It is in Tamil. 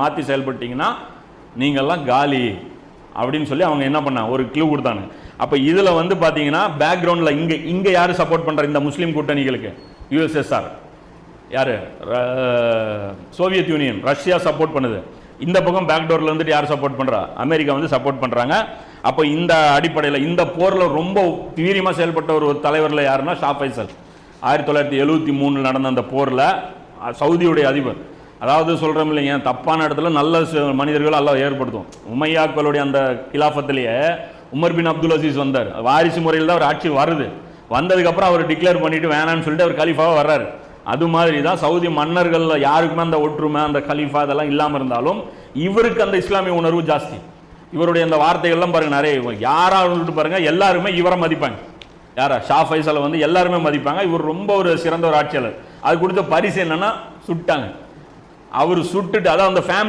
மாற்றி செயல்பட்டீங்கன்னா நீங்கள்லாம் காலி. அப்படின்னு சொல்லி அவங்க என்ன பண்ணாங்க ஒரு க்ளூ கொடுத்தாங்க. அப்போ இதில் வந்து பார்த்தீங்கன்னா பேக்ரவுண்டில் இங்கே இங்கே யார் சப்போர்ட் பண்ணுற இந்த முஸ்லீம் கூட்டணிகளுக்கு? யுஎஸ்எஸ்ஆர் யார்? சோவியத் யூனியன் ரஷ்யா சப்போர்ட் பண்ணுது. இந்த பக்கம் பேக்டோரில் வந்துட்டு யார் சப்போர்ட் பண்ணுறா அமெரிக்கா வந்து சப்போர்ட் பண்ணுறாங்க அப்போ இந்த அடிப்படையில் இந்த போரில் ரொம்ப தீவிரமாக செயல்பட்ட ஒரு தலைவரில் யாருன்னா ஷா ஃபைசல். ஆயிரத்தி தொள்ளாயிரத்தி எழுபத்தி மூணில் நடந்த அந்த போரில் சவுதியுடைய அதிபர். அதாவது சொல்கிறோம் இல்லைங்க தப்பான இடத்துல நல்ல ச- மனிதர்கள் எல்லாம் ஏற்படுத்தும். உமையாக்களுடைய அந்த கிலாஃபத்திலேயே உமர் பின் அப்துல் அசீஸ் வந்தார். வாரிசு முறையில் தான் அவர் ஆட்சி வருது. வந்ததுக்கப்புறம் அவர் டிக்ளேர் பண்ணிட்டு வேணான்னு சொல்லிட்டு அவர் கலீஃபாவாக வர்றாரு. அது மாதிரி தான் சவுதி மன்னர்களில் யாருக்குமே அந்த ஒற்றுமை அந்த கலீஃபா அதெல்லாம் இல்லாமல் இருந்தாலும் இவருக்கு அந்த இஸ்லாமிய உணர்வு ஜாஸ்தி. இவருடைய அந்த வார்த்தைகள்லாம் பாருங்க நிறைய யாரா இருந்துட்டு பாருங்க எல்லாருமே இவரை மதிப்பாங்க. யாரா? ஷா ஃபைசலை வந்து எல்லாருமே மதிப்பாங்க. இவர் ரொம்ப ஒரு சிறந்த ஒரு ஆட்சியாளர். அது கொடுத்த பரிசு என்னன்னா சுட்டாங்க. அவர் சுட்டுட்டு அதான் அந்த ஃபேமிலி